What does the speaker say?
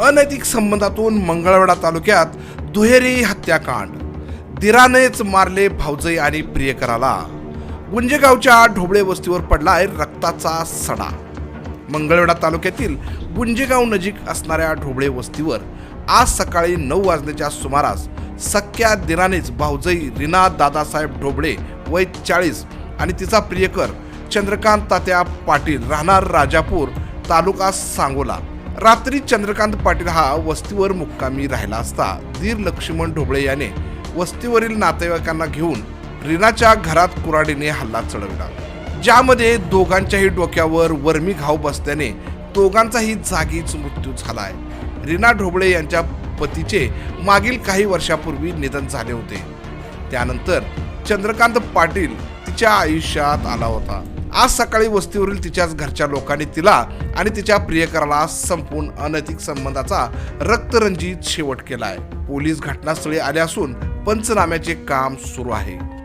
अनैतिक संबंधातून मंगळवेढा तालुक्यात दुहेरी हत्याकांड. दिरानेच मारले भाऊजई आणि प्रियकराला. गुंजेगावच्या ढोबळे वस्तीवर पडलाय रक्ताचा सडा. मंगळवेढा तालुक्यातील गुंजेगाव नजीक असणाऱ्या ढोबळे वस्तीवर आज सकाळी नऊ वाजण्याच्या सुमारास सख्या दिरानेच भाऊजई रीना दादासाहेब ढोबळे वय चाळीस आणि तिचा प्रियकर चंद्रकांत तात्या पाटील राहणार राजापूर तालुका सांगोला. रात्री चंद्रकांत पाटील हा वस्तीवर मुक्कामी राहिला असता. धीर लक्ष्मण ढोबळे याने वस्तीवरील नातेवाईकांना घेऊन रीनाच्या घरात कुराडीने हल्ला चढविला. ज्यामध्ये दोघांच्याही डोक्यावर वर्मी घाव बसल्याने दोघांचाही जागीच मृत्यू झालाय. रीना ढोबळे यांच्या पतीचे मागील काही वर्षापूर्वी निधन झाले होते. त्यानंतर चंद्रकांत पाटील तिच्या आयुष्यात आला होता. आज सकाळी वस्तीवरील तिच्याच घरच्या लोकांनी तिला आणि तिच्या प्रियकराला संपून अनैतिक संबंधाचा रक्तरंजित शेवट केलाय. पोलीस घटनास्थळी आले असून पंचनाम्याचे काम सुरू आहे.